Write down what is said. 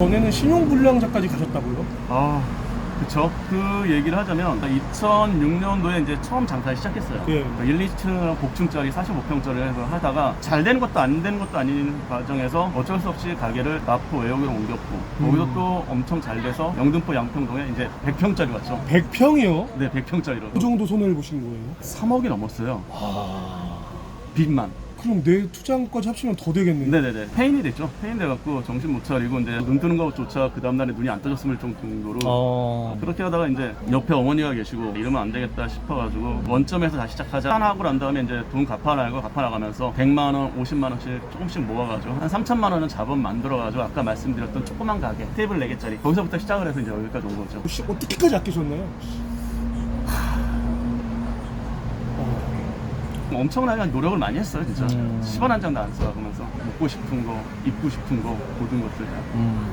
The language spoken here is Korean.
전에는 신용불량자까지 가셨다고요? 아, 그쵸. 그 얘기를 하자면 2006년도에 이제 처음 장사를 시작했어요. 예. 1, 2층 복층짜리 45평짜리 해서 하다가 잘 되는 것도 안 되는 것도 아닌 과정에서 어쩔 수 없이 가게를 마포 외곽으로 옮겼고 거기서 음. 또 엄청 잘 돼서 영등포 양평동에 이제 100평짜리 왔죠. 100평이요? 네, 100평짜리로. 그 정도 손해를 보신 거예요? 3억이 넘었어요. 아... 빚만. 그럼 내 투자금까지 합치면 더 되겠네요. 네네네. 페인이 됐죠. 페인 돼갖고 정신 못 차리고 근데 눈 뜨는 것조차 그 다음날에 눈이 안 떠졌을 정도로 어... 그렇게 하다가 이제 옆에 어머니가 계시고 이러면 안 되겠다 싶어가지고 원점에서 다시 시작하자 하고 난 다음에 이제 돈 갚아나가고 갚아나가면서 100만 원, 50만 원씩 조금씩 모아가지고 한 3천만 원은 자본 만들어가지고 아까 말씀드렸던 조그만 가게 테이블 4개짜리 거기서부터 시작을 해서 이제 여기까지 온 거죠. 혹시 어떻게까지 아끼셨나요? 엄청나게 노력을 많이 했어요 진짜. 음. 10원 한 장도 안 써가면서 먹고 싶은 거 입고 싶은 거 모든 것들 다. 음...